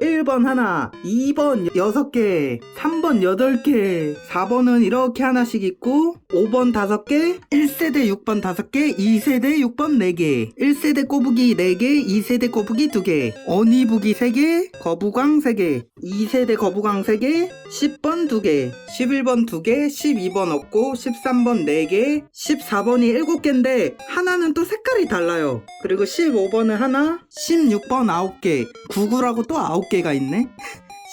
1번 하나, 2번 6개, 3번 8개, 4번은 이렇게 하나씩 있고, 5번 5개, 1세대 6번 5개, 2세대 6번 4개, 1세대 꼬부기 4개, 2세대 꼬부기 2개, 어니부기 3개, 거부광 3개, 2세대 거부광 3개, 10번 2개, 11번 2개, 12번 없고, 13번 4개, 14번이 7개인데, 하나는 또 색깔이 달라요. 그리고 15번은 하나, 16번 9개, 99라고 또 9개 가 있네.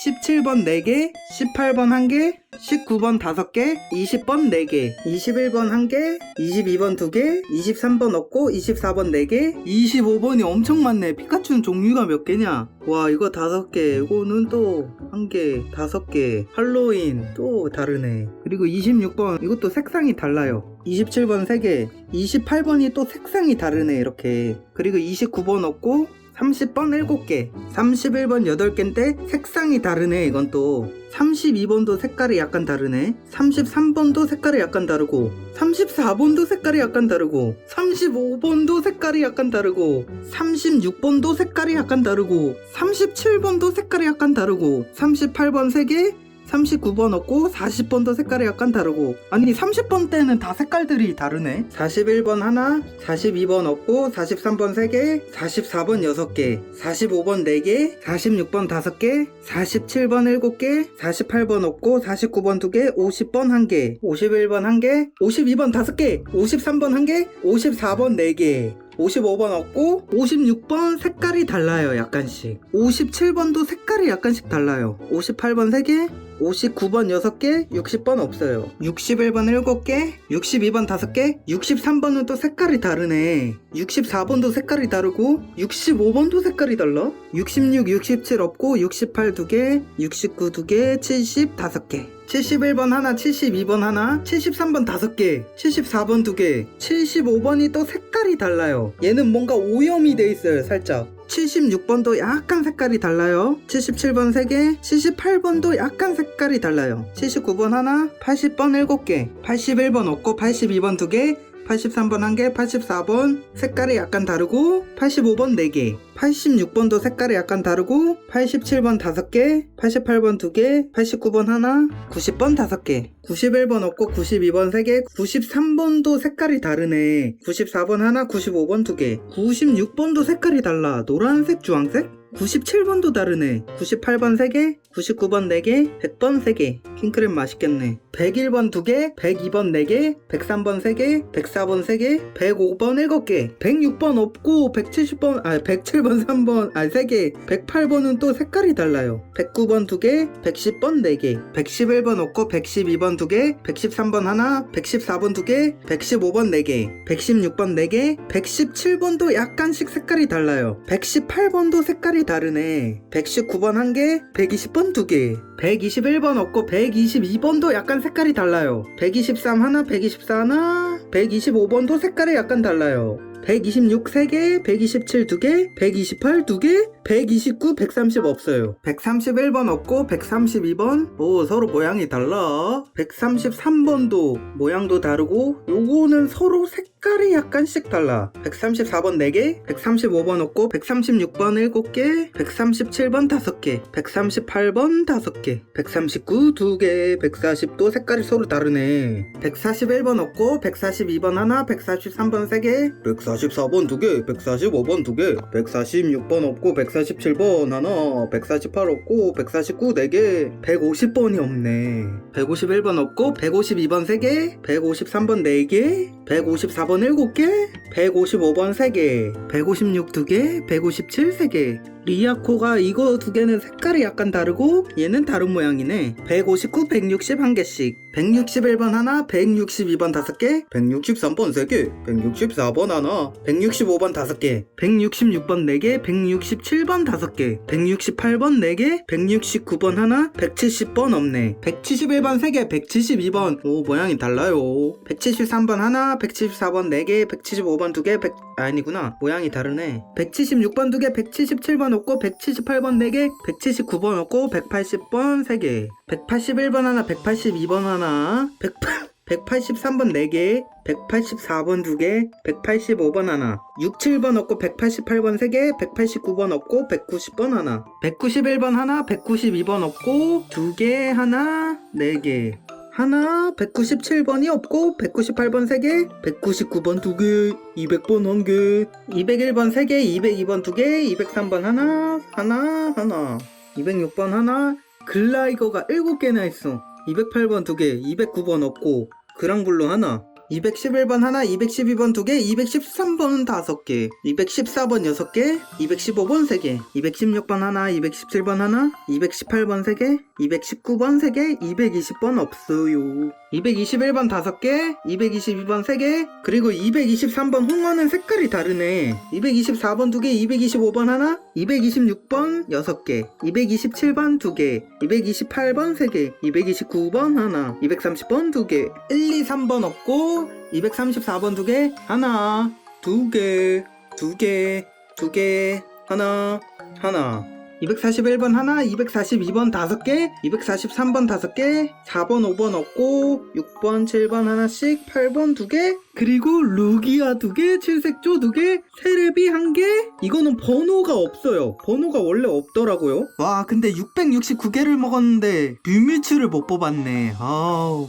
17번 4개, 18번 1개, 19번 5개, 20번 4개, 21번 1개, 22번 2개, 23번 없고 24번 4개, 25번이 엄청 많네. 피카츄는 종류가 몇 개냐? 와, 이거 5개, 이거는 또 1개, 5개, 할로윈 또 다르네. 그리고 26번, 이것도 색상이 달라요. 27번 3개, 28번이 또 색상이 다르네, 이렇게. 그리고 29번 없고 30번 7개, 31번 8개인데 색상이 다르네 이건 또. 32번도 색깔이 약간 다르네 33번도 색깔이 약간 다르고 34번도 색깔이 약간 다르고 35번도 색깔이 약간 다르고 36번도 색깔이 약간 다르고 37번도 색깔이 약간 다르고 38번 3개 39번 없고 40번도 색깔이 약간 다르고. 아니 30번 때는 다 색깔들이 다르네. 41번 하나 42번 없고 43번 3개 44번 6개 45번 4개 46번 5개 47번 7개 48번 없고 49번 2개 50번 1개 51번 1개 52번 5개 53번 1개 54번 4개 55번 없고 56번 색깔이 달라요 약간씩. 57번도 색깔이 약간씩 달라요. 58번 3개 59번 6개 60번 없어요 61번 7개 62번 5개 63번은 또 색깔이 다르네 64번도 색깔이 다르고 65번도 색깔이 달라 66, 67 없고 68 2개 69 2개 70 5개 71번 하나, 72번 하나, 73번 5개, 74번 2개, 75번이 또 색깔이 달라요. 얘는 뭔가 오염이 돼 있어요, 살짝. 76번도 약간 색깔이 달라요. 77번 3개, 78번도 약간 색깔이 달라요. 79번 하나, 80번 7개, 81번 없고 82번 2개, 83번 1개, 84번 색깔이 약간 다르고 85번 4개, 86번도 색깔이 약간 다르고 87번 5개, 88번 2개, 89번 하나, 90번 5개, 91번 없고 92번 3개, 93번도 색깔이 다르네. 94번 하나, 95번 2개, 96번도 색깔이 달라. 노란색, 주황색? 97번도 다르네. 98번 3개, 99번 4개, 100번 3개. 킹크랩 맛있겠네. 101번 2개, 102번 4개, 103번 3개, 104번 3개, 105번 7개, 106번 없고 170번, 아 107번 3번, 아 3개, 108번은 또 색깔이 달라요. 109번 2개, 110번 4개, 111번 없고 112번 2개, 113번 하나, 114번 2개, 115번 4개, 116번 4개, 117번도 약간씩 색깔이 달라요. 118번도 색깔이 다르네. 119번 1개, 120번 2개, 121번 없고 122번도 약간 색깔이 달라요. 123 하나, 124 하나, 125번도 색깔이 약간 달라요. 126 3개, 127 2개, 128 2개, 129, 130 없어요. 131번 없고 132번 오 서로 모양이 달라. 133번도 모양도 다르고 요거는 서로 색 깔이 약간씩 달라. 134번 4개, 135번 없고 136번 7개, 137번 5개, 138번 5개, 139 2개, 140도 색깔이 서로 다르네. 141번 없고 142번 하나, 143번 3개, 144번 2개, 145번 2개, 146번 없고 147번 하나, 148 없고 149 4개, 150번이 없네. 151번 없고 152번 3개, 153번 4개, 154번 7개, 155번 3개, 156 2개, 157 3개. 리아코가 이거 두 개는 색깔이 약간 다르고 얘는 다른 모양이네. 159, 160 한 개씩. 161번 하나, 162번 5개, 163번 3개, 164번 하나, 165번 5개, 166번 4개, 167번 5개, 168번 4개, 169번 하나, 170번 없네. 171번 3개, 172번. 오, 모양이 달라요. 173번 하나, 174번 4개, 175번 2개, 100... 아니구나. 모양이 다르네. 176번 2개, 177번 없고, 178번 4개, 179번 없고, 180번 3개. 181번 하나, 182번 하나, 108... 183번 4개, 184번 2개, 185번 하나, 67번 없고 188번 3개, 189번 없고 190번 하나, 191번 하나, 192번 없고 2개 하나, 4개. 하나, 197번이 없고 198번 3개, 199번 2개, 200번 1개, 201번 3개, 202번 2개, 203번 하나, 하나, 하나, 206번 하나, 글라이거가 7개나 있어. 208번 2개, 209번 없고, 그랑블루 하나, 211번 하나, 212번 2개, 213번 5개, 214번 6개, 215번 3개, 216번 하나, 217번 하나, 218번 3개, 219번 3개, 220번 없어요. 221번 5개, 222번 3개, 그리고 223번 홍어는 색깔이 다르네. 224번 2개, 225번 하나, 226번 6개, 227번 2개, 228번 3개, 229번 하나, 230번 2개, 1, 2, 3번 없고, 234번 2개, 하나, 2개, 2개, 2개, 하나, 하나. 241번 하나, 242번 5개, 243번 5개, 4번 5번 없고, 6번 7번 하나씩, 8번 2개, 그리고 루기아 2개, 칠색조 2개, 세레비 1개? 이거는 번호가 없어요. 번호가 원래 없더라고요. 와, 근데 669개를 먹었는데 뮤뮤츠를 못 뽑았네. 아우.